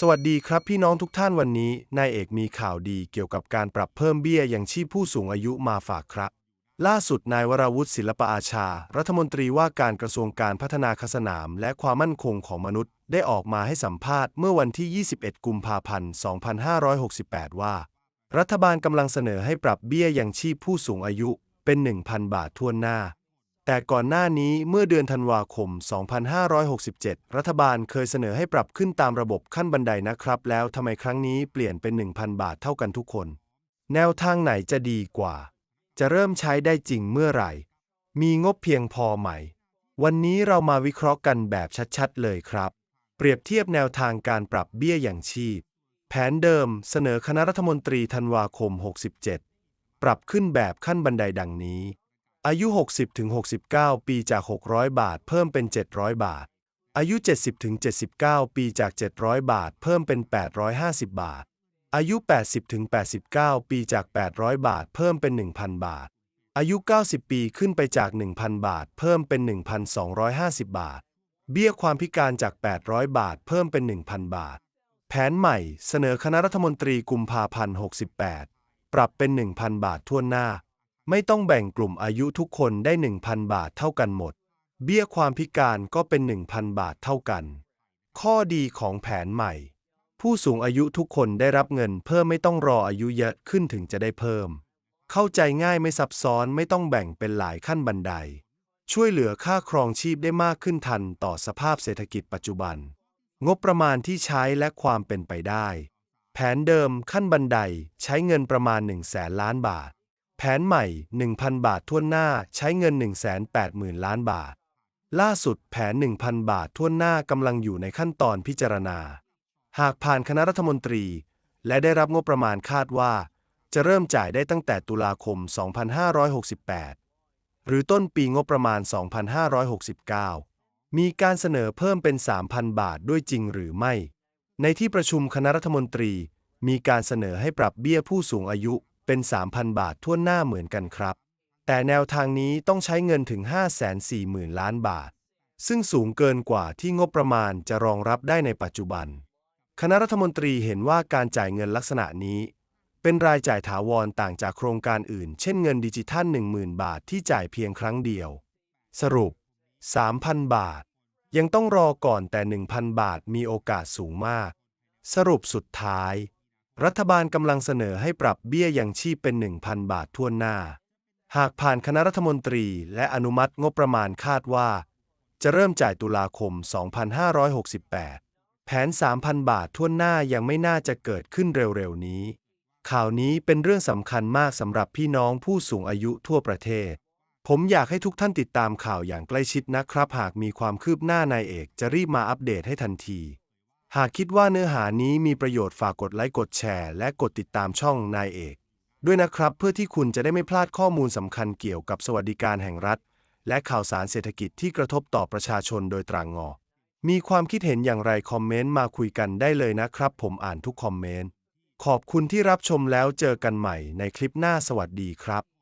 สวัสดีครับพี่น้องทุกท่านวันนี้นายเอกมีข่าวดีเกี่ยวกับการปรับเพิ่มเบี้ยยังชีพผู้สูงอายุมาฝากครับ ล่าสุดนายวราวุฒิศิลปอาชา รัฐมนตรีว่าการกระทรวงการพัฒนาคสนาม และความมั่นคงของมนุษย์ ได้ออกมาให้สัมภาษณ์เมื่อวันที่ 21 กุมภาพันธ์ 2568 ว่า รัฐบาลกำลังเสนอให้ปรับเบี้ยยังชีพผู้สูงอายุเป็น 1,000 บาททั่วหน้า แต่ก่อนหน้านี้เมื่อเดือนธันวาคม 2567 รัฐบาลเคยเสนอให้ปรับขึ้นตามระบบขั้นบันไดนะครับ แล้วทำไมครั้งนี้เปลี่ยนเป็น 1,000 บาทเท่ากันทุกคน แนวทางไหนจะดีกว่า จะเริ่มใช้ได้จริงเมื่อไหร่ มีงบเพียงพอไหม วันนี้เรามาวิเคราะห์กันแบบชัดๆ เลยครับ เปรียบเทียบแนวทางการปรับเบี้ยอย่างชีพ แผนเดิมเสนอคณะรัฐมนตรีธันวาคม 67 ปรับขึ้นแบบขั้นบันไดดังนี้ อายุ 60-69 ปีจาก 600 บาท เพิ่มเป็น 700 บาท อายุ 70-79 ปีจาก 700 บาท เพิ่มเป็น 850 บาท อายุ 80-89 ปีจาก 800 บาท เพิ่มเป็น 1,000 บาท อายุ 90 ปีขึ้นไปจาก 1,000 บาท เพิ่มเป็น 1,250 บาท เบี้ยความพิการจาก 800 บาท เพิ่มเป็น 1,000 บาท แผนใหม่เสนอคณะรัฐมนตรีกุมภาพันธ์ 68 ปรับเป็น 1,000 บาททั่วหน้า ไม่ต้องแบ่งกลุ่มอายุทุกคนได้ 1,000 บาทเท่ากันหมด เบี้ยความพิการก็เป็น 1,000 บาทเท่ากัน ข้อดีของแผนใหม่ ผู้สูงอายุทุกคนได้รับเงินเพิ่มไม่ต้องรออายุเยอะขึ้นถึงจะได้เพิ่ม เข้าใจง่ายไม่ซับซ้อนไม่ต้องแบ่งเป็นหลายขั้นบันได ช่วยเหลือค่าครองชีพได้มากขึ้นทันต่อสภาพเศรษฐกิจปัจจุบัน งบประมาณที่ใช้และความเป็นไปได้ แผนเดิมขั้นบันไดใช้เงินประมาณ1 0 0 0 0แสนล้านบาท แผนใหม่ 1,000 บาททั่วหน้าใช้เงิน 180,000 ล้านบาท ล่าสุดแผน 1,000 บาททั่วหน้ากำลังอยู่ในขั้นตอนพิจารณา หากผ่านคณะรัฐมนตรี และได้รับงบประมาณคาดว่า จะเริ่มจ่ายได้ตั้งแต่ตุลาคม 2568 หรือต้นปีงบประมาณ 2569 มีการเสนอเพิ่มเป็น 3,000 บาทด้วยจริงหรือไม่ ในที่ประชุมคณะรัฐมนตรี มีการเสนอให้ปรับเบี้ยผู้สูงอายุ เป็น 3,000 บาททั่วหน้าเหมือนกันครับ แต่แนวทางนี้ต้องใช้เงินถึง 540,000 ล้านบาท ซึ่งสูงเกินกว่าที่งบประมาณจะรองรับได้ในปัจจุบัน คณะรัฐมนตรีเห็นว่าการจ่ายเงินลักษณะนี้ เป็นรายจ่ายถาวรต่างจากโครงการอื่น เช่นเงินดิจิทัล 10,000 บาทที่จ่ายเพียงครั้งเดียว สรุป 3,000 บาท ยังต้องรอก่อนแต่ 1,000 บาทมีโอกาสสูงมาก สรุปสุดท้าย รัฐบาลกำลังเสนอให้ปรับเบี้ยยังชีพเป็น 1,000 บาททั่วหน้า หากผ่านคณะรัฐมนตรีและอนุมัติงบประมาณคาดว่า จะเริ่มจ่ายตุลาคม 2568 แผน 3,000 บาททั่วหน้ายังไม่น่าจะเกิดขึ้นเร็วๆนี้ ข่าวนี้เป็นเรื่องสำคัญมากสำหรับพี่น้องผู้สูงอายุทั่วประเทศ ผมอยากให้ทุกท่านติดตามข่าวอย่างใกล้ชิดนะครับ หากมีความคืบหน้านายเอกจะรีบมาอัปเดตให้ทันที หากคิดว่าเนื้อหานี้มีประโยชน์ฝากกดไลค์กดแชร์ และกดติดตามช่องนายเอก ด้วยนะครับ เพื่อที่คุณจะได้ไม่พลาดข้อมูลสำคัญเกี่ยวกับสวัสดิการแห่งรัฐ และข่าวสารเศรษฐกิจที่กระทบต่อประชาชนโดยตรางงอ มีความคิดเห็นอย่างไรคอมเมนต์มาคุยกันได้เลยนะครับ ผมอ่านทุกคอมเมนต์ขอบคุณที่รับชมแล้วเจอกันใหม่ในคลิปหน้าสวัสดีครับ